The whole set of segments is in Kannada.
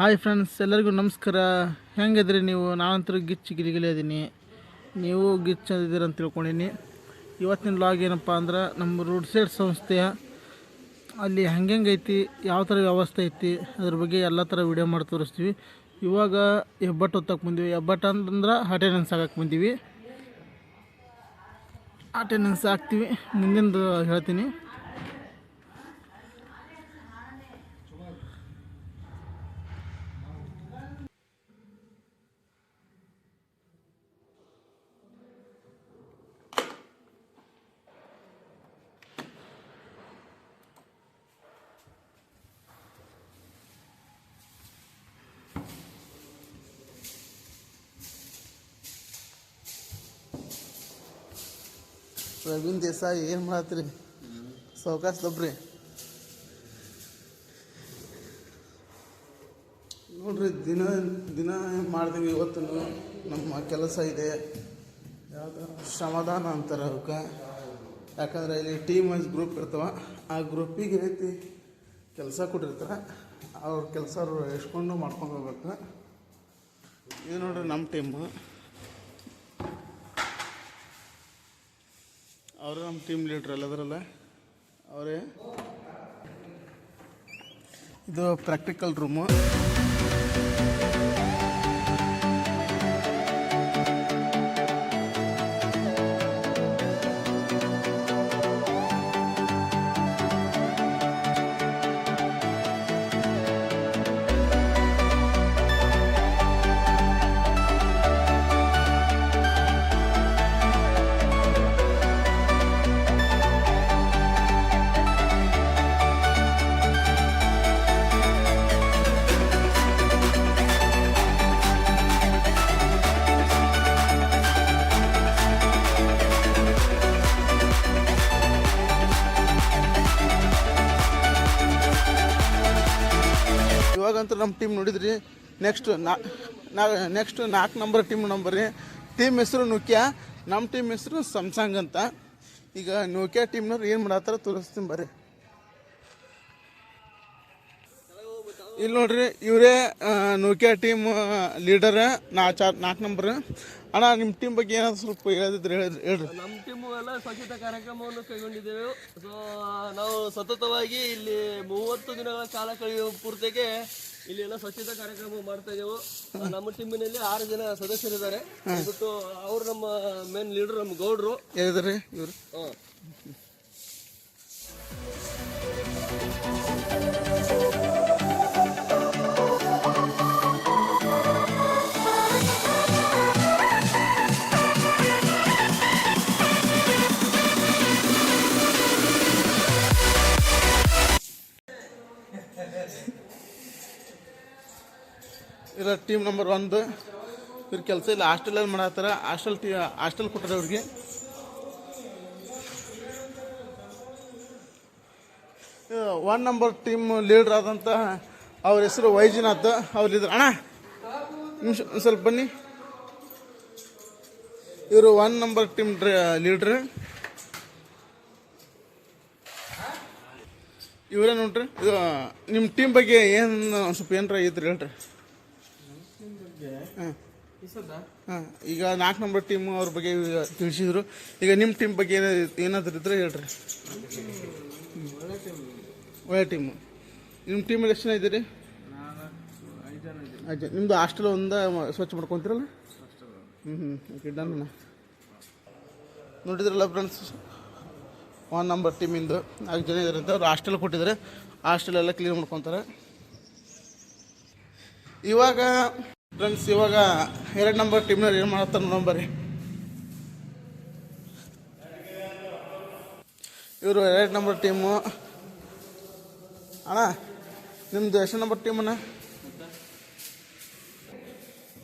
ಹಾಯ್ ಫ್ರೆಂಡ್ಸ್, ಎಲ್ಲರಿಗೂ ನಮಸ್ಕಾರ. ಹೆಂಗಿದ್ರಿ ನೀವು? ನಾನಂತರ ಗಿಚ್ಚು ಗಿಲಿಗಿಲಿ ಅದೀನಿ ನೀವು ಗಿಚ್ಚು ಅದಿದ್ದೀರ ಅಂತ ತಿಳ್ಕೊಂಡೀನಿ. ಇವತ್ತಿನ ಲಾಗ್ ಏನಪ್ಪ ಅಂದ್ರೆ, ನಮ್ಮ ರೋಡ್ ಸೈಡ್ ಸಂಸ್ಥೆಯ ಅಲ್ಲಿ ಹೆಂಗೆ ಐತಿ, ಯಾವ ಥರ ವ್ಯವಸ್ಥೆ ಐತಿ, ಅದ್ರ ಬಗ್ಗೆ ಎಲ್ಲ ಥರ ವಿಡಿಯೋ ಮಾಡಿ ತೋರಿಸ್ತೀವಿ. ಇವಾಗ ಹೆಬ್ಬಟ್ಟು ಹೊತ್ತಕ್ಕೆ ಬಂದಿವಿ. ಹೆಬ್ಬಟ್ಟು ಅಂತಂದ್ರೆ ಅಟೆಂಡೆನ್ಸ್ ಆಗಕ್ಕೆ ಬಂದೀವಿ. ಅಟೆಂಡೆನ್ಸ್ ಹಾಕ್ತೀವಿ ಮುಂದಿನದು ಹೇಳ್ತೀನಿ. ಪ್ರವೀಣ್ ದೇಸಾಯಿ ಏನು ಮಾಡತ್ರಿ? ಸಾವಕಾಶ ದಬ್ರಿ. ನೋಡ್ರಿ, ದಿನ ದಿನ ಮಾಡ್ತೀವಿ ಇವತ್ತು ನಮ್ಮ ಕೆಲಸ ಇದೆ. ಯಾವುದು ಶ್ರಮದಾನ ಅಂತಾರೆ ಅವಕ್ಕೆ ಯಾಕಂದ್ರೆ ಇಲ್ಲಿ ಟೀಮ್ ವೈಸ್ ಗ್ರೂಪ್ ಇರ್ತವೆ. ಆ ಗ್ರೂಪಿಗೆ ರೀತಿ ಕೆಲಸ ಕೊಟ್ಟಿರ್ತಾರೆ. ಅವ್ರ ಕೆಲಸ ಎಷ್ಕೊಂಡು ಮಾಡ್ಕೊಂಡು ಹೋಗ್ಬೇಕು. ಇದು ನೋಡ್ರಿ ನಮ್ಮ ಟೀಮು ಅವರು ನಮ್ಮ ಟೀಮ್ ಲೀಡ್ರ್ ಎಲ್ಲದರಲ್ಲ ಅವರೇ. ಇದು ಪ್ರಾಕ್ಟಿಕಲ್ ರೂಮು ನಮ್ಮ ಟೀಮ್ ನೋಡಿದ್ರಿ. ನೆಕ್ಸ್ಟ್ ನಾ ನೆಕ್ಸ್ಟ್ ನಾಲ್ಕು ನಂಬರ್ ಟೀಮ್ ನಂಬರ್ ರೀ. ಟೀಮ್ ಹೆಸರು ನೋಕಿಯಾ ನಮ್ಮ ಟೀಮ್ ಹೆಸರು ಸಮ್ಸಂಗ್ ಅಂತ. ಈಗ ನೋಕಿಯಾ ಟೀಮ್ನವ್ರು ಏನು ಮಾಡತ್ತಾರ ತೋರಿಸ್ತೀನಿ ಬರ್ರಿ. ಇಲ್ಲಿ ನೋಡ್ರಿ, ಇವರೇ ನೋಕಿಯಾ ಟೀಮ್ ಲೀಡರ್ ನಾ ಚಾರ್ ನಾಲ್ಕು ನಂಬರ್ ಅಣ್ಣ ನಿಮ್ಮ ಟೀಮ್ ಬಗ್ಗೆ ಏನಾದ್ರು ಸ್ವಲ್ಪ ಹೇಳಿದ್ರೆ ಹೇಳಿದ್ರಿ ಹೇಳ್ರಿ. ನಮ್ಮ ಟೀಮು ಎಲ್ಲ ಸ್ವಚ್ಛತಾ ಕಾರ್ಯಕ್ರಮವನ್ನು ಕೈಗೊಂಡಿದ್ದೇವೆ. ಸೊ ನಾವು ಸತತವಾಗಿ ಇಲ್ಲಿ ಮೂವತ್ತು ದಿನಗಳ ಕಾಲ ಕಳೆಯುವ ಪೂರ್ತಿಗೆ ಇಲ್ಲಿ ಎಲ್ಲ ಸ್ವಚ್ಛತಾ ಕಾರ್ಯಕ್ರಮ ಮಾಡ್ತಾ ಇದ್ದೇವೆ. ನಮ್ಮ ಟೀಮಿನಲ್ಲಿ ಆರು ಜನ ಸದಸ್ಯರಿದ್ದಾರೆ. ಇವತ್ತು ಅವ್ರು ನಮ್ಮ ಮೇನ್ ಲೀಡರ್ ನಮ್ಮ ಗೌಡ್ರು. ಇವರು? ಇವ್ರು ಟೀಮ್ ನಂಬರ್ ಒಂದು. ಇವ್ರ ಕೆಲಸ ಇಲ್ಲ ಹಾಸ್ಟೆಲಲ್ಲಿ ಮಾಡತ್ತಾರ. ಹಾಸ್ಟೆಲ್ ಟೀ ಹಾಸ್ಟೆಲ್ ಕೊಟ್ಟರೆ ಅವ್ರಿಗೆ. ಒನ್ ನಂಬರ್ ಟೀಮ್ ಲೀಡ್ರ್ ಆದಂಥ ಅವ್ರ ಹೆಸರು ವೈಜನಾಥ್. ಅವ್ರು ಇದ್ರು ಅಣ್ಣ, ನಿಮಿಷ ಸ್ವಲ್ಪ ಬನ್ನಿ. ಇವರು ಒನ್ ನಂಬರ್ ಟೀಮ್ ಲೀಡ್ರ್ ಇವರೇ ನೋಡ್ರಿ ನಿಮ್ಮ ಟೀಮ್ ಬಗ್ಗೆ ಏನು ಸ್ವಲ್ಪ ಏನರ ಐತ್ರಿ ಹೇಳ್ರಿ. ಹಾಂ ಹಾಂ ಈಗ ನಾಲ್ಕು ನಂಬರ್ ಟೀಮ್ ಅವ್ರ ಬಗ್ಗೆ ತಿಳಿಸಿದ್ರು. ಈಗ ನಿಮ್ಮ ಟೀಮ್ ಬಗ್ಗೆ ಏನಾದ್ರು ಏನಾದ್ರು ಇದ್ರೆ ಹೇಳ್ರಿ. ಒಳ್ಳೆ ಟೀಮು ನಿಮ್ಮ ಟೀಮಲ್ಲಿ ಎಷ್ಟು ಜನ ಇದ್ದೀರಿ? ಅಜ್ಜ ನಿಮ್ಮದು ಹಾಸ್ಟೆಲ್ ಒಂದ ಸ್ವಚ್ಛ ಮಾಡ್ಕೊತೀರಲ್ಲ? ಹ್ಞೂ ಹ್ಞೂ ಓಕೆ ಡನ್ ನೋಡಿದ್ರಲ್ಲ ಫ್ರೆಂಡ್ಸ್ ಒನ್ ನಂಬರ್ ಟೀಮಿಂದು ನಾಲ್ಕು ಜನ ಇದ್ದಾರೆ ಅಂತ ಅವ್ರು ಹಾಸ್ಟೆಲ್ ಕೊಟ್ಟಿದ್ದಾರೆ ಹಾಸ್ಟೆಲ್ ಎಲ್ಲ ಕ್ಲೀನ್ ಮಾಡ್ಕೊತಾರೆ. ಇವಾಗ ಫ್ರೆಂಡ್ಸ್ ಇವಾಗ ಎರಡು ನಂಬರ್ ಟೀಮ್ನವ್ರು ಏನು ಮಾಡ್ತಾರೆ ನಂಬರಿ ಇವರು ಎರಡು ನಂಬರ್ ಟೀಮು ಅಣ್ಣ ನಿಮ್ಮದು ಎಷ್ಟು ನಂಬರ್ ಟೀಮಣ್ಣ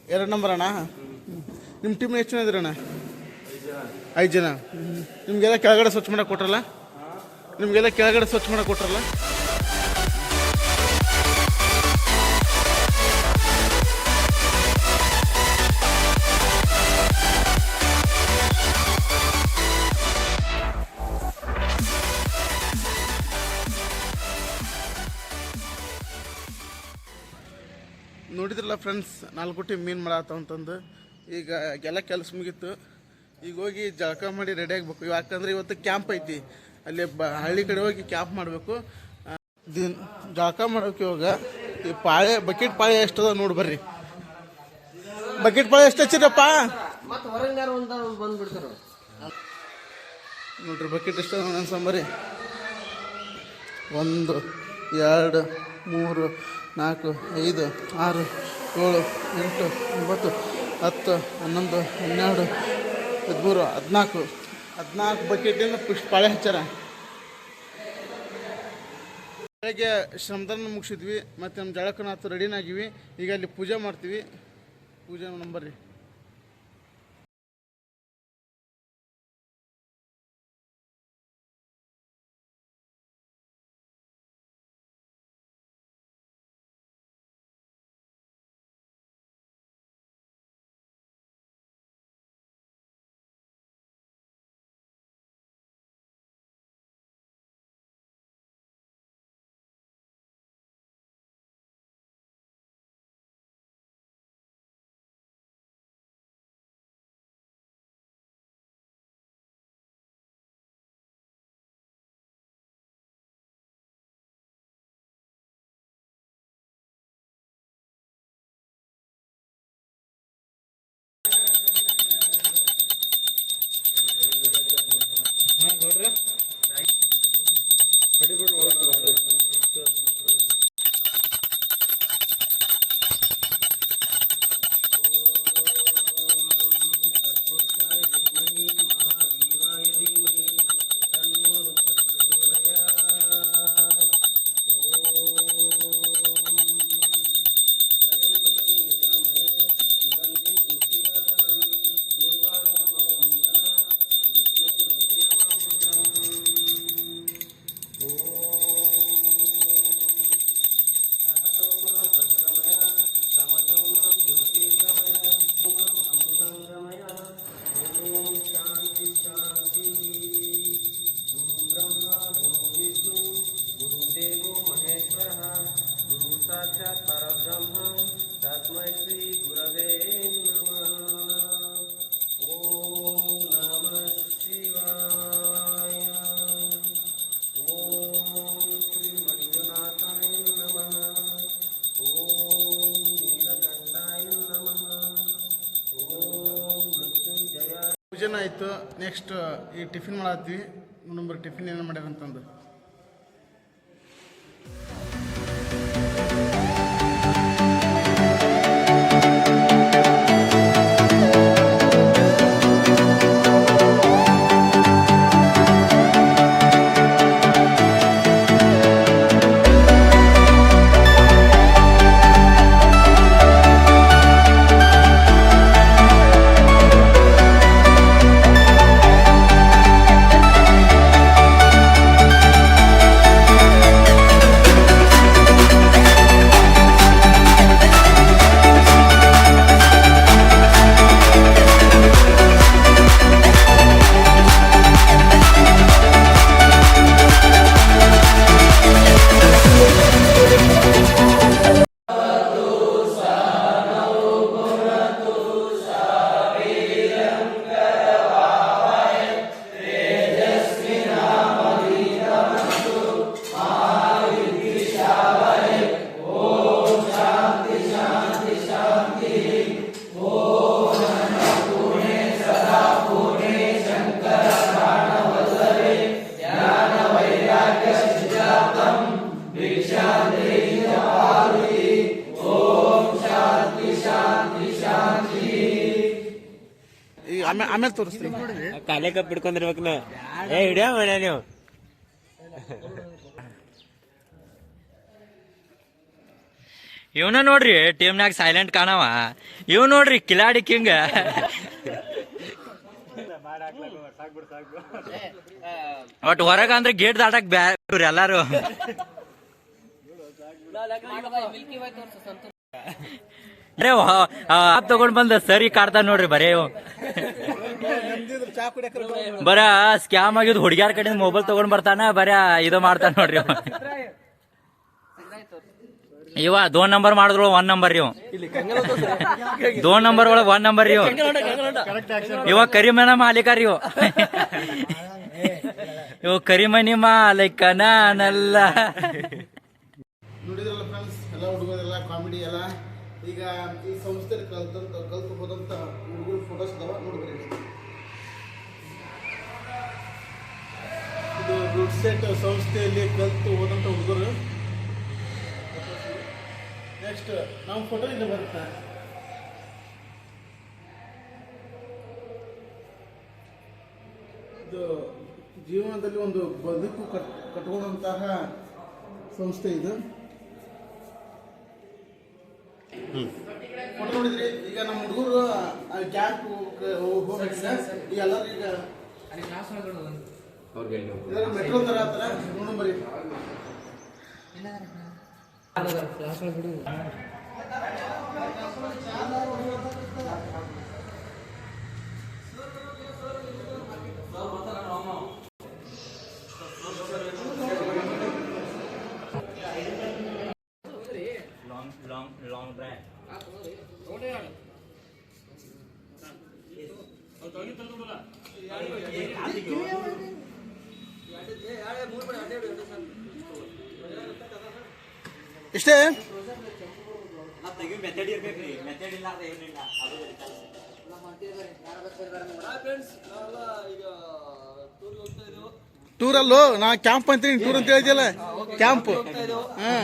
ಎರಡು ನಂಬರ್ ಅಣ್ಣ? ನಿಮ್ಮ ಟೀಮ್ ಎಷ್ಟು ಜನ ಇದ್ರಣ್ಣ ಐದು ಜನ. ನಿಮಗೆಲ್ಲ ಕೆಳಗಡೆ ಸ್ವಚ್ಛ ಮಾಡಕ್ಕೆ ಕೊಟ್ರಲ್ಲ? ನಿಮಗೆಲ್ಲ ಕೆಳಗಡೆ ಸ್ವಚ್ಛ ಮಾಡಕ್ಕೆ ಕೊಟ್ರಲ್ಲ? ಫ್ರೆಂಡ್ಸ್ ನಾಲ್ಕು ಗುಟ್ಟಿ ಮೀನು ಮಾಡಾತಾವ ಅಂತಂದು. ಈಗ ಎಲ್ಲ ಕೆಲಸ ಮುಗೀತು. ಈಗ ಹೋಗಿ ಜಳಕ ಮಾಡಿ ರೆಡಿ ಆಗಬೇಕು. ಯಾಕಂದ್ರೆ ಇವತ್ತು ಕ್ಯಾಂಪ್ ಐತಿ. ಅಲ್ಲಿ ಬ ಹಳ್ಳಿ ಕಡೆ ಹೋಗಿ ಕ್ಯಾಂಪ್ ಮಾಡಬೇಕು. ದಿನ ಜಳಕ ಮಾಡೋಕೆ ಇವಾಗ ಈ ಪಾಳೆ ಬಕೆಟ್ ಪಾಳೆ ಎಷ್ಟದ ನೋಡಿ ಬರ್ರಿ. ಬಕೆಟ್ ಪಾಳೆ ಎಷ್ಟು ಹಚ್ಚಿರಪ್ಪ ನೋಡ್ರಿ ಬಕೆಟ್ ಎಷ್ಟು ಅನ್ಸಂಬರಿ ಒಂದು ಎರಡು ಮೂರು ನಾಲ್ಕು, ಐದು, ಆರು, ಏಳು, ಎಂಟು, ಒಂಬತ್ತು, ಹತ್ತು, ಹನ್ನೊಂದು, ಹನ್ನೆರಡು, ಹದಿಮೂರು, ಹದಿನಾಲ್ಕು. ಹದಿನಾಲ್ಕು ಬಕೆಟಿಂದ ಪುಷ್ಪಾಳೆ ಹಚ್ಚಾರ. ಬೆಳಗ್ಗೆ ಶ್ರಮದಾನ ಮುಗಿಸಿದ್ವಿ, ಮತ್ತು ನಮ್ಮ ಜಳಕನಾಥ ರೆಡಿನಾಗಿವಿ ಈಗ ಅಲ್ಲಿ ಪೂಜೆ ಮಾಡ್ತೀವಿ. ಪೂಜೆ ನಂಬರ್ರಿ. ಮಧ್ಯಾಹ್ನ ಆಯಿತು ನೆಕ್ಸ್ಟ್ ಈ ಟಿಫಿನ್ ಮಾಡತ್ತೀವಿ. ನಂಬರ್ ಟಿಫಿನ್ ಏನು ಮಾಡ್ಯಾರಂತಂದು? ಆಮೇಲೆ ತೋರಿಸ್ತೀನಿ. ಕಾಲೇ ಕಪ್ ಹಿಡ್ಕೊಂಡಿರ್ಬೇಕು ನಾ ಏ ಹಿಡಿಯ ಮನೆ ನೀವು. ಇವನ ನೋಡ್ರಿ ಟೀಮ್ನಾಗ ಸೈಲೆಂಟ್ ಕಾಣವ. ಇವ್ ನೋಡ್ರಿ ಕಿಲಾಡಿ ಕಿಂಗ್. ಒಟ್ ಹೊರಗ ಅಂದ್ರೆ ಗೇಟ್ ದಾಟಕ್ ಬ್ಯಾರ ಎಲ್ಲಾರು. ಅರೆ ಆಪ್ ತಗೊಂಡ್ ಬಂದ ಸರಿ ಕಾಡ್ತಾ ನೋಡ್ರಿ ಬರೇ. ಬರ ಸ್ಕ್ಯಾಮ್ ಆಗಿದ್ ಹುಡುಗ್ಯಾರ ಕಡೆಯಿಂದ ಮೊಬೈಲ್ ತಗೊಂಡ್ ಬರ್ತಾನ, ಬರೇ, ಇದು ಮಾಡ್ತಾನ ನೋಡ್ರಿ. ಇವ. ದೋನ್ ನಂಬರ್ ಮಾಡಿದ್ರು ಒನ್ ನಂಬರ್ ಇವ್. ದೋನ್ ನಂಬರ್ ಒಳಗ್ ಒನ್ ನಂಬರ್ ಇವ್. ಇವ ಕರಿಮನ ಮಾಲೀಕರ್ ಇವ್. ಇವ ಕರಿಮನಿ ಮಾಲೀಕನಲ್ಲ ನೋಡಿದ್ರಲ್ಲ ಫ್ರೆಂಡ್ಸ್ ಎಲ್ಲ ಹುಡುಗರೆಲ್ಲ ಕಾಮಿಡಿ ಎಲ್ಲ. ಈ ಸಂಸ್ಥೆ ಕಲ್ತಂತ, ಕಲ್ತು ಹೋದಂಥ ಹುಡುಗರು ಫೋಟೋಸ್ ಇದಾವ, ನೋಡಿದ್ರಿ? ಇದು ಗುಡ್ ಸೆಟ್ ಸಂಸ್ಥೆಯಲ್ಲಿ ಕಲ್ತು ಹೋದಂಥ ಹುಡುಗರು. ನೆಕ್ಸ್ಟ್ ನಮ್ಮ ಫೋಟೋ ಇಲ್ಲಿ ಬರುತ್ತೆ. ಇದು ಜೀವನದಲ್ಲಿ ಒಂದು ಬದುಕು ಕಟ್, ಕಟ್ಕೊಂಡಂತಹ ಸಂಸ್ಥೆ ಇದು. ಫೋಟೋ ನೋಡಿದ್ರಿ ಈಗ ನಮ್ಮ ಹುಡುಗರು ಕ್ಯಾಂಪ್ ಹೋಗ್ಬೇಕು ಈಗ ಎಲ್ಲರೂ ಈಗ ಮೆಟ್ರೋ ತರ ಆತರ ನೋಡೋಣ ಬರ್ರಿ ಇಷ್ಟೇ? ಟೂರಲ್ಲೋ? ನಾ ಕ್ಯಾಂಪ್ ಅಂತೀನಿ ಟೂರ್ ಅಂತ ಹೇಳಿದ್ಯಲ್ಲ? ಕ್ಯಾಂಪ್ ಹೋಗ್ತಾ ಇದ್ದೇವೆ ಹಾ.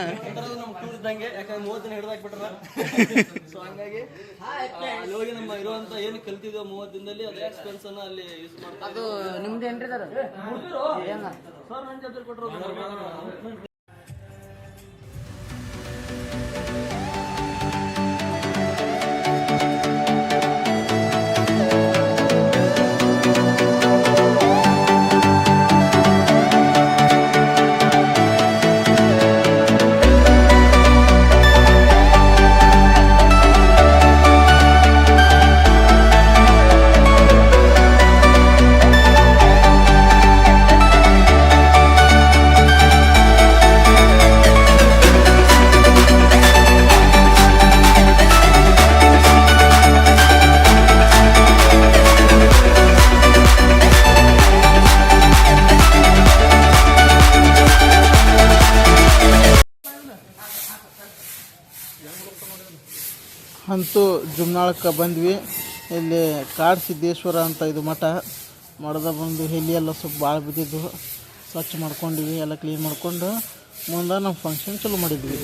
ಜುಮ್ನಾಳಕ್ಕೆ ಬಂದ್ವಿ. ಇಲ್ಲಿ ಕಾಡು ಸಿದ್ದೇಶ್ವರ ಅಂತ ಇದು ಮಠ. ಮಠದ ಬಂದು ಎಲ್ಲಿ ಎಲ್ಲ ಸ್ವಲ್ಪ ಭಾಳ ಬಿದ್ದಿದ್ದು. ಸ್ವಚ್ಛ ಮಾಡ್ಕೊಂಡಿವಿ, ಎಲ್ಲ ಕ್ಲೀನ್ ಮಾಡ್ಕೊಂಡು ಮುಂದೆ ನಮ್ಮ ಫಂಕ್ಷನ್ ಚಲೋ ಮಾಡಿದ್ವಿ.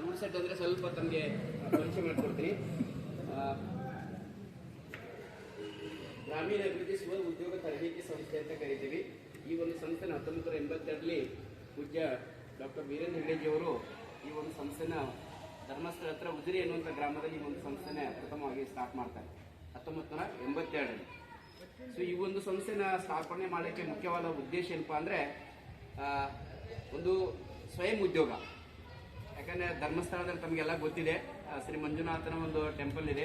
ರೂಟ್ ಸೆಟ್ ಅಂದರೆ ಸ್ವಲ್ಪ ತಮಗೆ ಪರಿಚಯ ಮಾಡಿಕೊಡ್ತೀನಿ ಗ್ರಾಮೀಣ ಅಭಿವೃದ್ಧಿ ಸ್ವ ಉದ್ಯೋಗ ತರಬೇತಿ ಸಂಸ್ಥೆ ಅಂತ ಕರಿತೀವಿ. ಈ ಒಂದು ಸಂಸ್ಥೆನ ಹತ್ತೊಂಬತ್ತು ನೂರ ಎಂಬತ್ತೆರಡರಲ್ಲಿ ಪೂಜ್ಯ ಡಾಕ್ಟರ್ ವೀರೇಂದ್ರ ಹೆಗ್ಡೆಜಿಯವರು ಈ ಒಂದು ಸಂಸ್ಥೆನ ಧರ್ಮಸ್ಥಳ ಹತ್ರ ಉಜಿರಿ ಅನ್ನುವಂಥ ಗ್ರಾಮದಲ್ಲಿ ಈ ಒಂದು ಸಂಸ್ಥೆನ ಪ್ರಥಮವಾಗಿ ಸ್ಟಾರ್ಟ್ ಮಾಡ್ತಾರೆ. ಹತ್ತೊಂಬತ್ತು ನೂರ ಎಂಬತ್ತೆರಡರಲ್ಲಿ. ಸೊ ಈ ಒಂದು ಸಂಸ್ಥೆನ ಸ್ಥಾಪನೆ ಮಾಡೋಕ್ಕೆ ಮುಖ್ಯವಾದ ಉದ್ದೇಶ ಏನಪ್ಪ ಅಂದರೆ ಒಂದು ಸ್ವಯಂ ಉದ್ಯೋಗ. ಯಾಕಂದ್ರೆ ಧರ್ಮಸ್ಥಳದಲ್ಲಿ ತಮಗೆಲ್ಲ ಗೊತ್ತಿದೆ ಶ್ರೀ ಮಂಜುನಾಥನ ಒಂದು ಟೆಂಪಲ್ ಇದೆ.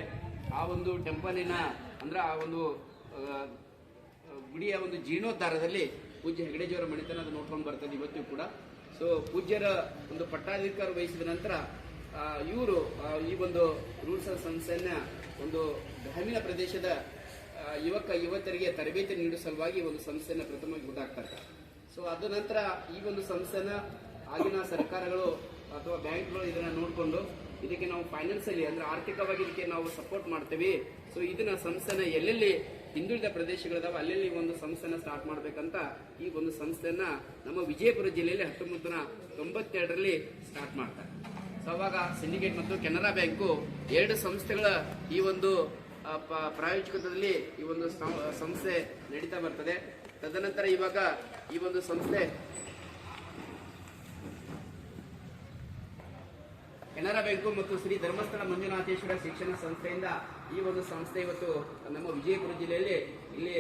ಆ ಒಂದು ಟೆಂಪಲಿನ ಅಂದ್ರೆ ಆ ಒಂದು ಗುಡಿಯ ಒಂದು ಜೀರ್ಣೋದ್ಧಾರದಲ್ಲಿ ಪೂಜ್ಯ ಹೆಗಡೆಜಿಯವರ ಮಣಿತನ ಅದು ನೋಡ್ಕೊಂಡು ಬರ್ತದೆ ಇವತ್ತು ಕೂಡ. ಸೊ ಪೂಜ್ಯರ ಒಂದು ಪಟ್ಟಾಧಿಕಾರ ವಹಿಸಿದ ನಂತರ ಇವರು ಈ ಒಂದು ರೂಲ್ಸ್ ಸಂಸ್ಥೆಯನ್ನ ಒಂದು ಗ್ರಾಮೀಣ ಪ್ರದೇಶದ ಯುವಕ ಯುವತರಿಗೆ ತರಬೇತಿ ನೀಡುವ ಸಲುವಾಗಿ ಒಂದು ಸಂಸ್ಥೆಯನ್ನು ಪ್ರಥಮವಾಗಿ ಹುಟ್ಟಾಕ್ತಾರೆ ಸೊ ಅದ ನಂತರ ಈ ಒಂದು ಸಂಸ್ಥೆನ ಆಗಿನ ಸರ್ಕಾರಗಳು ಅಥವಾ ಬ್ಯಾಂಕ್ಗಳು ಇದನ್ನ ನೋಡಿಕೊಂಡು ಇದಕ್ಕೆ ನಾವು ಫೈನಾನ್ಸಲ್ಲಿ ಅಂದ್ರೆ ಆರ್ಥಿಕವಾಗಿ ಇದಕ್ಕೆ ನಾವು ಸಪೋರ್ಟ್ ಮಾಡ್ತೀವಿ. ಸೊ ಇದನ್ನ ಸಂಸ್ಥೆನ ಎಲ್ಲೆಲ್ಲಿ ಹಿಂದುಳಿದ ಪ್ರದೇಶಗಳಿದಾವ, ಅಲ್ಲೆಲ್ಲಿ ಒಂದು ಸಂಸ್ಥೆನ ಸ್ಟಾರ್ಟ್ ಮಾಡ್ಬೇಕಂತ ಈ ಒಂದು ಸಂಸ್ಥೆನ ನಮ್ಮ ವಿಜಯಪುರ ಜಿಲ್ಲೆಯಲ್ಲಿ ಹತ್ತೊಂಬತ್ತು ನೂರ ತೊಂಬತ್ತೆರಡರಲ್ಲಿ ಸ್ಟಾರ್ಟ್ ಮಾಡ್ತಾರೆ. ಸೊ ಅವಾಗ ಸಿಂಡಿಕೇಟ್ ಮತ್ತು ಕೆನರಾ ಬ್ಯಾಂಕು ಎರಡು ಸಂಸ್ಥೆಗಳ ಈ ಒಂದು ಪ್ರಾಯೋಜಕತ್ವದಲ್ಲಿ ಈ ಒಂದು ಸಂಸ್ಥೆ ನಡೀತಾ ಬರ್ತದೆ. ತದನಂತರ ಇವಾಗ ಈ ಒಂದು ಸಂಸ್ಥೆ ಕೆನರಾ ಬ್ಯಾಂಕು ಮತ್ತು ಶ್ರೀ ಧರ್ಮಸ್ಥಳ ಮಂಜುನಾಥೇಶ್ವರ ಶಿಕ್ಷಣ ಸಂಸ್ಥೆಯಿಂದ ಈ ಒಂದು ಸಂಸ್ಥೆ ಇವತ್ತು ನಮ್ಮ ವಿಜಯಪುರ ಜಿಲ್ಲೆಯಲ್ಲಿ ಇಲ್ಲಿ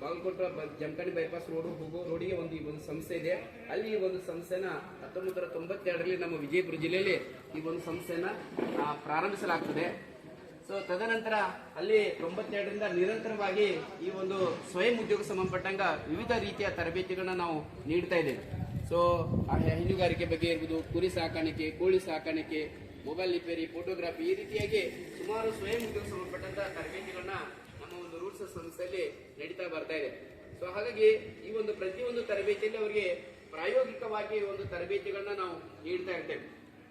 ಬಾಗಲಕೋಟೆ ಜಮಖಂಡಿ ಬೈಪಾಸ್ ರೋಡ್ ಹೋಗೋ ರೋಡಿಗೆ ಒಂದು ಈ ಒಂದು ಸಂಸ್ಥೆ ಇದೆ. ಅಲ್ಲಿ ಈ ಒಂದು ಸಂಸ್ಥೆನ ಹತ್ತೊಂಬತ್ತು ನೂರ ತೊಂಬತ್ತೆರಡರಲ್ಲಿ ನಮ್ಮ ವಿಜಯಪುರ ಜಿಲ್ಲೆಯಲ್ಲಿ ಈ ಒಂದು ಸಂಸ್ಥೆನ ಪ್ರಾರಂಭಿಸಲಾಗ್ತದೆ. ಸೊ ತದನಂತರ ಅಲ್ಲಿ ತೊಂಬತ್ತೆರಡರಿಂದ ನಿರಂತರವಾಗಿ ಈ ಒಂದು ಸ್ವಯಂ ಉದ್ಯೋಗ ಸಂಬಂಧಪಟ್ಟಂಗ ವಿವಿಧ ರೀತಿಯ ತರಬೇತಿಗಳನ್ನ ನಾವು ನೀಡ್ತಾ ಇದ್ದೇವೆ. ಸೊ ಹೈನುಗಾರಿಕೆ ಬಗ್ಗೆ ಇರ್ಬೋದು, ಕುರಿ ಸಾಕಾಣಿಕೆ, ಕೋಳಿ ಸಾಕಾಣಿಕೆ ಮೊಬೈಲ್ ರಿಪೇರಿ ಫೋಟೋಗ್ರಾಫಿ ಈ ರೀತಿಯಾಗಿ ಸುಮಾರು ಸ್ವಯಂ ಉದ್ಯೋಗ ಸಂಬಂಧಪಟ್ಟಂತಹ ತರಬೇತಿಗಳನ್ನ ನಮ್ಮ ಒಂದು ರೂಟ್ಸ್ ಸಂಸ್ಥೆಯಲ್ಲಿ ನಡೀತಾ ಬರ್ತಾ ಇದೆ. ಸೊ ಹಾಗಾಗಿ ಈ ಒಂದು ಪ್ರತಿಯೊಂದು ತರಬೇತಿಯಲ್ಲಿ ಅವರಿಗೆ ಪ್ರಾಯೋಗಿಕವಾಗಿ ಒಂದು ತರಬೇತಿಗಳನ್ನ ನಾವು ನೀಡ್ತಾ ಇರ್ತೇವೆ.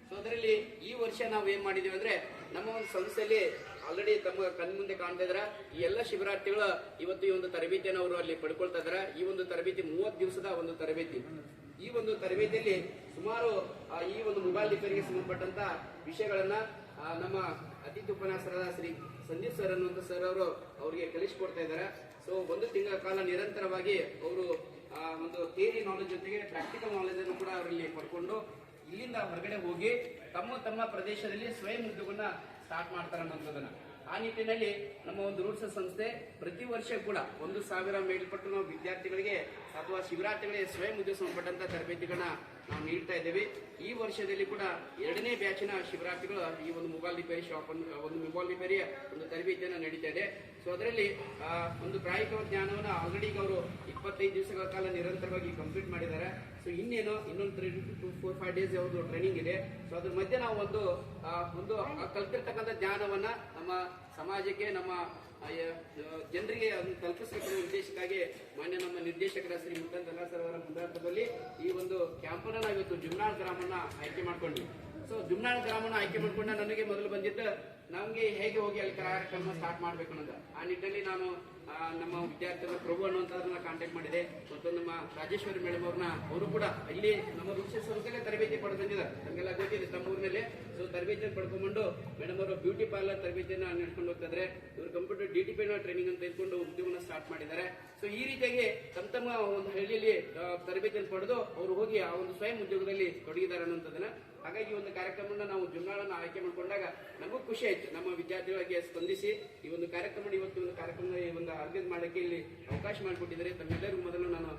ಸೊ ಅದರಲ್ಲಿ ಈ ವರ್ಷ ನಾವು ಏನ್ ಮಾಡಿದೀವಿ ಅಂದ್ರೆ ನಮ್ಮ ಒಂದು ಸಂಸ್ಥೆಯಲ್ಲಿ ಆಲ್ರೆಡಿ ತಮ್ಮ ಕಣ್ಮುಂದೆ ಕಾಣ್ತಾ ಇದ್ರ. ಈ ಎಲ್ಲ ಶಿಬಿರಾರ್ಥಿಗಳು ಇವತ್ತು ಈ ಒಂದು ತರಬೇತಿಯನ್ನು ಅವರು ಅಲ್ಲಿ ಪಡ್ಕೊಳ್ತಾ ಇದಾರೆ. ಈ ಒಂದು ತರಬೇತಿ ಮೂವತ್ತು ದಿವಸದ ಒಂದು ತರಬೇತಿ. ಈ ಒಂದು ತರಬೇತಿಯಲ್ಲಿ ಸುಮಾರು ಈ ಒಂದು ಮೊಬೈಲ್ ರಿಪೇರಿಗೆ ಸಂಬಂಧಪಟ್ಟಂತ ವಿಷಯಗಳನ್ನ ನಮ್ಮ ಅತಿಥಿ ಉಪನ್ಯಾಸರಾದ ಶ್ರೀ ಸಂದೀಪ್ ಸರ್ ಅನ್ನುವಂಥ ಸರ್ ಅವರು ಅವರಿಗೆ ಕಲಿಸಿಕೊಡ್ತಾ ಇದ್ದಾರೆ. ಸೊ ಒಂದು ತಿಂಗಳ ಕಾಲ ನಿರಂತರವಾಗಿ ಅವರು ಒಂದು ಥಿಯರಿ ನಾಲೆಜ್ ಜೊತೆಗೆ ಪ್ರಾಕ್ಟಿಕಲ್ ನಾಲೆಜ್ ಅನ್ನು ಕೂಡ ಅವರಲ್ಲಿ ಪಡ್ಕೊಂಡು ಇಲ್ಲಿಂದ ಹೊರಗಡೆ ಹೋಗಿ ತಮ್ಮ ತಮ್ಮ ಪ್ರದೇಶದಲ್ಲಿ ಸ್ವಯಂ ಉದ್ಯೋಗವನ್ನ ಸ್ಟಾರ್ಟ್ ಮಾಡ್ತಾರೆ ಅನ್ನೋದನ್ನ ಆ ನಿಟ್ಟಿನಲ್ಲಿ ನಮ್ಮ ಒಂದು ರೂಟ್ಸ್ ಸಂಸ್ಥೆ ಪ್ರತಿ ವರ್ಷ ಕೂಡ ಒಂದು ಸಾವಿರ ಮೇಲ್ಪಟ್ಟು ನಾವು ವಿದ್ಯಾರ್ಥಿಗಳಿಗೆ ಅಥವಾ ಶಿವರಾತ್ರಿಗಳಿಗೆ ಸ್ವಯಂ ಉದ್ಯೋಗ ಸಂಬಂಧಪಟ್ಟಂತ ತರಬೇತಿಗಳನ್ನ ನಾವು ನೀಡ್ತಾ ಇದ್ದೇವೆ. ಈ ವರ್ಷದಲ್ಲಿ ಕೂಡ ಎರಡನೇ ಬ್ಯಾಚಿನ ಶಿಬಿರಾರ್ಥಿಗಳು ಈ ಒಂದು ಮೊಬೈಲ್ ರಿಪೇರಿ ಶಾಪ್ ಒಂದು ಮೊಬೈಲ್ ರಿಪೇರಿಯ ಒಂದು ತರಬೇತಿಯನ್ನು ನಡೀತಾ ಇದೆ. ಸೊ ಅದರಲ್ಲಿ ಒಂದು ಪ್ರಾಯೋಗಿಕ ಜ್ಞಾನವನ್ನು ಆಲ್ರೆಡಿ ಅವರು ಇಪ್ಪತ್ತೈದು ದಿವಸಗಳ ಕಾಲ ನಿರಂತರವಾಗಿ ಕಂಪ್ಲೀಟ್ ಮಾಡಿದ್ದಾರೆ. ಸೊ ಇನ್ನೇನು, ಇನ್ನೊಂದು three two four five days ಯಾವುದು ಟ್ರೈನಿಂಗ್ ಇದೆ. ಸೊ ಅದ್ರ ಮಧ್ಯೆ ನಾವು ಒಂದು ಒಂದು ಕಲ್ತಿರ್ತಕ್ಕಂಥ ಜ್ಞಾನವನ್ನ ನಮ್ಮ ಸಮಾಜಕ್ಕೆ, ನಮ್ಮ ಜನರಿಗೆ ಅದನ್ನು ತಲುಪಿಸಲಿಕ್ಕೆ ಉದ್ದೇಶಕ್ಕಾಗಿ ಮಾನ್ಯ ನಮ್ಮ ನಿರ್ದೇಶಕರ ಶ್ರೀ ಮುತ್ತನ್ ಸರ್ ಅವರ ಮುಂದಾಟದಲ್ಲಿ ಈ ಒಂದು ಕ್ಯಾಂಪನ್ನ ನಾವಿವತ್ತು ಜುಮ್ನಾಳ್ ಗ್ರಾಮನ್ನ ಆಯ್ಕೆ ಮಾಡ್ಕೊಂಡ್ವಿ. ಸೊ ಜುಮ್ನಾಳ್ ಗ್ರಾಮನ ಆಯ್ಕೆ ಮಾಡ್ಕೊಂಡ ನನಗೆ ಮೊದಲು ಬಂದಿದ್ದು, ನಮಗೆ ಹೇಗೆ ಹೋಗಿ ಅಲ್ಲಿ ಕಾರ್ಯಕ್ರಮ ಸ್ಟಾರ್ಟ್ ಮಾಡಬೇಕು ಅನ್ನೋದು. ಆ ನಿಟ್ಟಿನಲ್ಲಿ ನಾನು ನಮ್ಮ ವಿದ್ಯಾರ್ಥಿಗಳ ಪ್ರಭು ಅನ್ನುವಂಥದ್ರನ್ನ ಕಾಂಟ್ಯಾಕ್ಟ್ ಮಾಡಿದೆ. ಮತ್ತು ನಮ್ಮ ರಾಜೇಶ್ವರಿ ಮೇಡಮ್ ಅವ್ರನ್ನ, ಅವರು ಕೂಡ ಇಲ್ಲಿ ನಮ್ಮ ವೃಕ್ಷ ಸಂಸ್ಥೆಗೆ ತರಬೇತಿ ಪಡ್ಕೊಂಡಿದ್ದಾರೆ ಬಂದಿದ್ದಾರೆ ನಮಗೆಲ್ಲ ಗೊತ್ತಿದೆ ತಮ್ಮ ಊರಿನಲ್ಲಿ. ಸೊ ತರಬೇತಿಯನ್ನು ಪಡ್ಕೊಂಡ್ಬಂಡು ಮೇಡಮ್ ಅವರು ಬ್ಯೂಟಿ ಪಾರ್ಲರ್ ತರಬೇತಿಯನ್ನು ನಡ್ಕೊಂಡು ಹೋಗ್ತಾರೆ ಇವರು ಕಂಪ್ಯೂಟರ್ ಡಿ ಟಿ ಪಿನ ಟ್ರೈನಿಂಗ್ ಅಂತ ಇಟ್ಕೊಂಡು ಉದ್ಯೋಗನ ಸ್ಟಾರ್ಟ್ ಮಾಡಿದ್ದಾರೆ. ಸೊ ಈ ರೀತಿಯಾಗಿ ತಮ್ಮ ತಮ್ಮ ಒಂದು ಹಳ್ಳಿಯಲ್ಲಿ ತರಬೇತಿಯನ್ನು ಪಡೆದು ಅವರು ಹೋಗಿ ಆ ಒಂದು ಸ್ವಯಂ ಉದ್ಯೋಗದಲ್ಲಿ ತೊಡಗಿದ್ದಾರೆ ಅನ್ನೋಂಥದ್ದನ್ನ ಹಾಗಾಗಿ ಈ ಒಂದು ಕಾರ್ಯಕ್ರಮವನ್ನು ನಾವು ಜುಮ್ನಾಳನ್ನ ಆಯ್ಕೆ ಮಾಡಿಕೊಂಡಾಗ ನಮಗೂ ಖುಷಿ ಆಯ್ತು. ನಮ್ಮ ವಿದ್ಯಾರ್ಥಿಗಳಿಗೆ ಸ್ಪಂದಿಸಿ ಈ ಒಂದು ಕಾರ್ಯಕ್ರಮ ಇವತ್ತು ಒಂದು ಕಾರ್ಯಕ್ರಮ ಈ ಒಂದು ಆರ್ಗನೈಸ್ ಇಲ್ಲಿ ಅವಕಾಶ ಮಾಡಿಕೊಟ್ಟಿದ್ದಾರೆ. ತಮ್ಮೆಲ್ಲರಿಗೂ ಮೊದಲು ನಾನು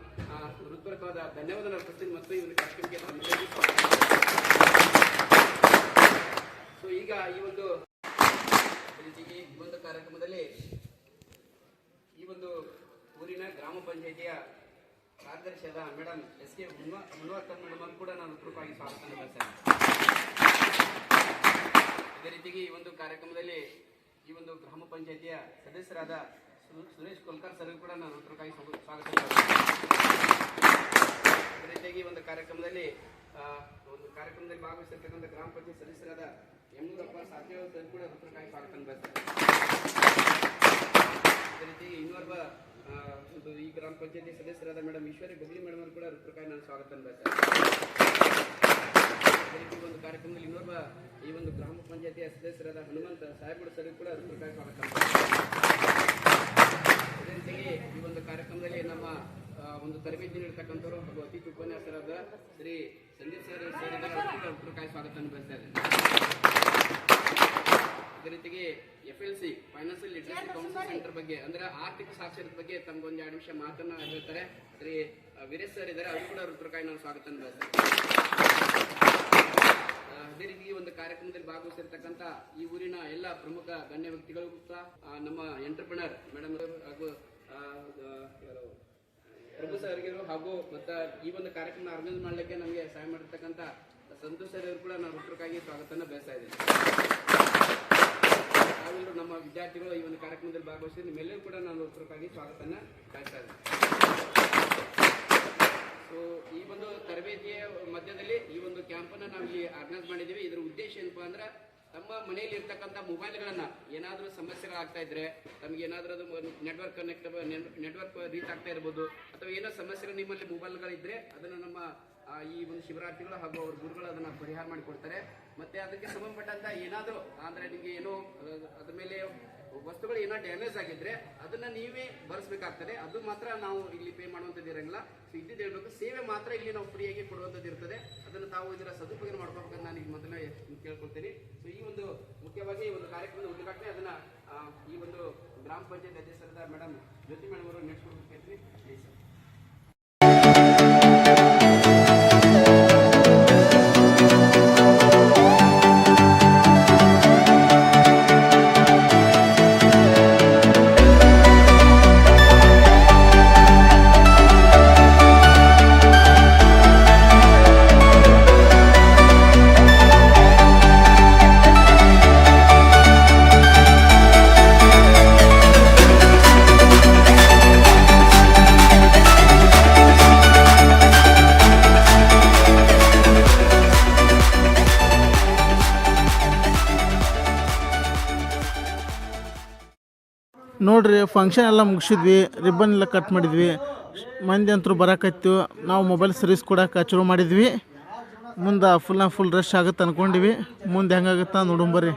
ಹೃತ್ಪೂರ್ವಕವಾದ ಧನ್ಯವಾದ ಅರ್ಪಿಸ್ತೀನಿ ಮತ್ತು ಈ ಒಂದು ಕಾರ್ಯಕ್ರಮಕ್ಕೆ ಸೊ ಈಗ ಈ ಒಂದು ಈ ಒಂದು ಕಾರ್ಯಕ್ರಮದಲ್ಲಿ ಈ ಒಂದು ಊರಿನ ಗ್ರಾಮ ಪಂಚಾಯಿತಿಯ ಕಾರ್ಯದರ್ಶಿಯಾದ madam S K Munvarthan madam ಕೂಡ ನಾನು ಕೃಪವಾಗಿ ಸ್ವಾಗತ ಬಯಸ್ತೇನೆ ಇದೇ ರೀತಿಗೆ ಈ ಒಂದು ಕಾರ್ಯಕ್ರಮದಲ್ಲಿ ಈ ಒಂದು ಗ್ರಾಮ ಪಂಚಾಯಿತಿಯ ಸದಸ್ಯರಾದ ಸುರೇಶ್ ಕೋಲ್ಕರ್ ಸರ್ ಕೂಡ ನಾನು ಹತ್ರಕ್ಕಾಗಿ ಸ್ವಾಗತ ಅದೇ ರೀತಿಯಾಗಿ ಒಂದು ಕಾರ್ಯಕ್ರಮದಲ್ಲಿ ಒಂದು ಕಾರ್ಯಕ್ರಮದಲ್ಲಿ ಭಾಗವಹಿಸಿರ್ತಕ್ಕಂಥ ಗ್ರಾಮ ಪಂಚಾಯತ್ ಸದಸ್ಯರಾದ ಯಮೂರಪ್ಪ ಸಾಧ್ಯ ಸರ್ ಕೂಡ ಹತ್ರಕ್ಕಾಗಿ ಸ್ವಾಗತ ಬಯಸ್ತೇನೆ ಅದೇ ರೀತಿ ಇನ್ನೋರ್ವ ಒಂದು ಈ ಗ್ರಾಮ ಪಂಚಾಯತಿ ಸದಸ್ಯರಾದ ಮೇಡಮ್ ಈಶ್ವರಿ ಬಗ್ಲಿ ಮೇಡಮ್ ಕೂಡ ಹೃತ್ಪೂರ್ವಕವಾಗಿ ನಾನು ಸ್ವಾಗತ ಬಯಸ್ತೇನೆ ಅದೇ ರೀತಿ ಒಂದು ಕಾರ್ಯಕ್ರಮದಲ್ಲಿ ಇನ್ನೊಬ್ಬ ಈ ಒಂದು ಗ್ರಾಮ ಪಂಚಾಯತಿಯ ಸದಸ್ಯರಾದ ಹನುಮಂತ ಸಾಹೇಬ್ ಸರ್ ಕೂಡ ಹೃತ್ಪೂರ್ವಕವಾಗಿ ಸ್ವಾಗತ ರೀತಿಯಾಗಿ ಈ ಒಂದು ಕಾರ್ಯಕ್ರಮದಲ್ಲಿ ನಮ್ಮ ಒಂದು ತರಬೇತಿ ನೀಡತಕ್ಕಂಥವ್ರು ಹಾಗೂ ಅತಿಥಿ ಉಪನ್ಯಾಸರಾದ ಶ್ರೀ ಸಂದೀಪ್ ಸರ್ ಸರ್ ಇದ್ದಾರೆ, ಅವ್ರಿಗೂ ಕೂಡ ಹೃತ್ಪೂರ್ವಕವಾಗಿ ಸ್ವಾಗತ ಇದ್ದೇನೆ. ಅದೇ ರೀತಿಗೆ F L C financial literacy council centre ಬಗ್ಗೆ ಅಂದ್ರೆ ಆರ್ಥಿಕ ಸಾಕ್ಷರತೆ ಬಗ್ಗೆ ತಮ್ಗೊಂದು ಎರಡು ನಿಮಿಷ ಮಾತನ್ನ ಹೇಳ್ತಾರೆ. ಶ್ರೀ ವೀರೇಶ್ ಸರ್ ಇದ್ದಾರೆ ಅವರು ಕೂಡ ರುದ್ರಕಾಯಿ ನಾನು ಸ್ವಾಗತ ಅದೇ ರೀತಿ ಈ ಒಂದು ಕಾರ್ಯಕ್ರಮದಲ್ಲಿ ಭಾಗವಹಿಸಿರ್ತಕ್ಕಂಥ ಈ ಊರಿನ ಎಲ್ಲ ಪ್ರಮುಖ ಗಣ್ಯ ವ್ಯಕ್ತಿಗಳು ಸಹ ನಮ್ಮ ಎಂಟರ್ಪ್ರಿನರ್ ಮೇಡಮ್ ಹಾಗೂ ಪ್ರಭು ಸರ್ಗಿರು ಹಾಗೂ ಮತ್ತ ಈ ಒಂದು ಕಾರ್ಯಕ್ರಮ ಆರ್ಗನೈಸ್ ಮಾಡಲಿಕ್ಕೆ ನಮಗೆ ಸಹಾಯ ಮಾಡಿರ್ತಕ್ಕಂಥ ಸಂತೋಷ್ ಸರ್ ಕೂಡ ನಾನು ಹುಟ್ಟುಕಾಗಿ ಸ್ವಾಗತನ ಬಯಸ್ತಾ ಇದ್ದೀನಿ ನಮ್ಮ ವಿದ್ಯಾರ್ಥಿಗಳು ಈ ಒಂದು ಕಾರ್ಯಕ್ರಮದಲ್ಲಿ ಭಾಗವಹಿಸಿ ನಿಮ್ಮೆಲ್ಲರೂ ಕೂಡ ನಾನು ಹುಟ್ಟುಕಾಗಿ ಸ್ವಾಗತನ ಬಯಸ್ತಾ ಇದ್ದೀನಿ ಸೊ ಈ ಒಂದು ತರಬೇತಿಯ ಮಧ್ಯದಲ್ಲಿ ಈ ಒಂದು ಕ್ಯಾಂಪನ್ನು ನಾವು ಇಲ್ಲಿ ಆರ್ಗನೈಸ್ ಮಾಡಿದ್ದೀವಿ. ಇದರ ಉದ್ದೇಶ ಏನಪ್ಪಾ ಅಂದ್ರೆ ತಮ್ಮ ಮನೆಯಲ್ಲಿ ಇರ್ತಕ್ಕಂಥ ಮೊಬೈಲ್ಗಳನ್ನ ಏನಾದರೂ ಸಮಸ್ಯೆಗಳಾಗ್ತಾ ಇದ್ರೆ, ತಮಗೆ ಏನಾದರೂ ಅದು ನೆಟ್ವರ್ಕ್ ಕನೆಕ್ಟ್ ನೆಟ್ವರ್ಕ್ ರೀಚ್ ಆಗ್ತಾ ಇರ್ಬೋದು, ಅಥವಾ ಏನೋ ಸಮಸ್ಯೆಗಳು ನಿಮ್ಮಲ್ಲಿ ಮೊಬೈಲ್ಗಳಿದ್ರೆ ಅದನ್ನು ನಮ್ಮ ಈ ಒಂದು ಶಿವರಾತ್ರಿಗಳು ಹಾಗೂ ಅವ್ರ ಗುರುಗಳು ಅದನ್ನ ಪರಿಹಾರ ಮಾಡಿಕೊಡ್ತಾರೆ. ಮತ್ತೆ ಅದಕ್ಕೆ ಸಂಬಂಧಪಟ್ಟಂತ ಏನಾದರೂ, ಅಂದ್ರೆ ನಿಮಗೆ ಏನೋ ಅದ- ಅದ್ರ ಮೇಲೆ ವಸ್ತುಗಳು ಏನೋ ಡ್ಯಾಮೇಜ್ ಆಗಿದ್ರೆ ಅದನ್ನ ನೀವೇ ಬರ್ಸ್ಬೇಕಾಗ್ತದೆ. ಅದು ಮಾತ್ರ ನಾವು ಇಲ್ಲಿ ಪೇ ಮಾಡುವಂಥದ್ದು ಇರಂಗಿಲ್ಲ. ಸೊ ಇದ್ದಿದ್ದು ಹೇಳ್ಬೇಕು, ಸೇವೆ ಮಾತ್ರ ಇಲ್ಲಿ ನಾವು ಫ್ರೀಯಾಗಿ ಕೊಡುವಂಥದ್ದು ಇರ್ತದೆ. ಅದನ್ನು ತಾವು ಇದರ ಸದುಪಯೋಗ ಮಾಡ್ಕೋಬೇಕಂತ ನಾನು ಈಗ ಮೊದಲೇ ಕೇಳ್ಕೊಳ್ತೀನಿ. ಸೊ ಈ ಒಂದು ಮುಖ್ಯವಾಗಿ ಈ ಒಂದು ಕಾರ್ಯಕ್ರಮದ ಉದ್ಘಾಟನೆ ಅದನ್ನ ಈ ಒಂದು ಗ್ರಾಮ ಪಂಚಾಯತ್ ಅಧ್ಯಕ್ಷರಾದ ಮೇಡಮ್ ಜ್ಯೋತಿ ಮೇಡಮ್ ಅವರು ನಡೆಸ್ಕೊಡ್ಬೇಕು ನೋಡ್ರಿ ಫಂಕ್ಷನ್ ಎಲ್ಲ ಮುಗಿಸಿದ್ವಿ ರಿಬ್ಬನ್ ಎಲ್ಲ ಕಟ್ ಮಾಡಿದ್ವಿ. ಮಂದಿ ಅಂತೂ ಬರಕತ್ತು ನಾವು ಮೊಬೈಲ್ ಸರ್ವಿಸ್ ಕೂಡ ಶುರು ಮಾಡಿದ್ವಿ. ಮುಂದೆ ಫುಲ್ ಫುಲ್ ರಶ್ ಆಗುತ್ತೆ ಅನ್ಕೊಂಡಿವಿ. ಮುಂದೆ ಹೆಂಗಾಗುತ್ತಾ ನೋಡುಂಬರ್ರಿ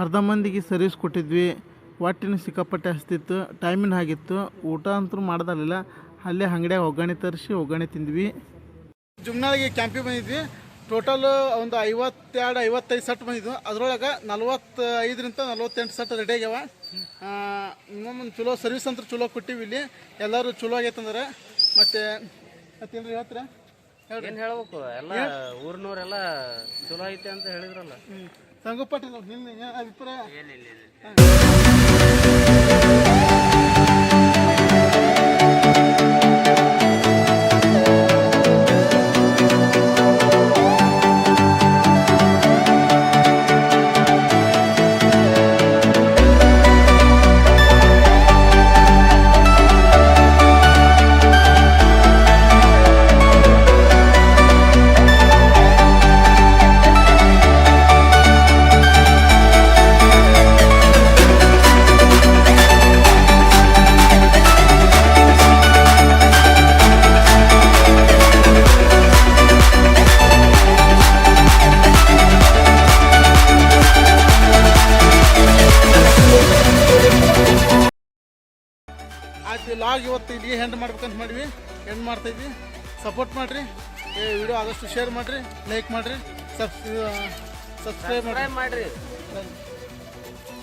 ಅರ್ಧ ಮಂದಿಗೆ ಸರ್ವಿಸ್ ಕೊಟ್ಟಿದ್ವಿ. ಹೊಟ್ಟಿನ ಸಿಕ್ಕಾಪಟ್ಟೆ ಹಸ್ತಿತ್ತು. ಟೈಮಿನ ಆಗಿತ್ತು. ಊಟ ಅಂತೂ ಮಾಡ್ದಲ್ಲ ಅಲ್ಲೇ ಅಂಗಡಿಯಾಗ ಒಗ್ಗರಣೆ ತರಿಸಿ ಒಗ್ಗರಣೆ ತಿಂದ್ವಿ. ಜುಮ್ನಾಳಿಗೆ ಕ್ಯಾಂಪಿಗೆ ಬಂದಿದ್ವಿ. ಟೋಟಲ್ ಒಂದು ಐವತ್ತೆರಡು ಐವತ್ತೈದು ಸೆಟ್ ಬಂದಿದ್ವು. ಅದ್ರೊಳಗೆ ನಲ್ವತ್ತೈದರಿಂದ ನಲ್ವತ್ತೆಂಟು ಸೆಟ್ ರೆಡಿ ಆಗ್ಯಾವ. ಇನ್ನೊಂದು ಚಲೋ ಸರ್ವಿಸ್ ಅಂತ ಚಲೋ ಕೊಟ್ಟಿವಿ ಇಲ್ಲಿ. ಎಲ್ಲರೂ ಚಲೋ ಆಗೈತಂದ್ರೆ ಮತ್ತೆ ಮತ್ತೇನು ಹೇಳ್ತೀರಾ? ಏನು ಹೇಳ್ಬೇಕು? ಎಲ್ಲ ಊರ್ನವ್ರೆಲ್ಲ ಚಲೋ ಐತೆ ಅಂತ ಹೇಳಿದ್ರಲ್ಲ. ಅವ್ರು ನಿನ್ನ ಅಭಿಪ್ರಾಯ? ಆದಷ್ಟು ಶೇರ್ ಮಾಡಿರಿ ಲೈಕ್ ಮಾಡಿರಿ ಸಬ್ಸ್ ಸಬ್ಸ್ಕ್ರೈಬ್ ಮಾಡಿರಿ. ಮಾಡ್ರಿ.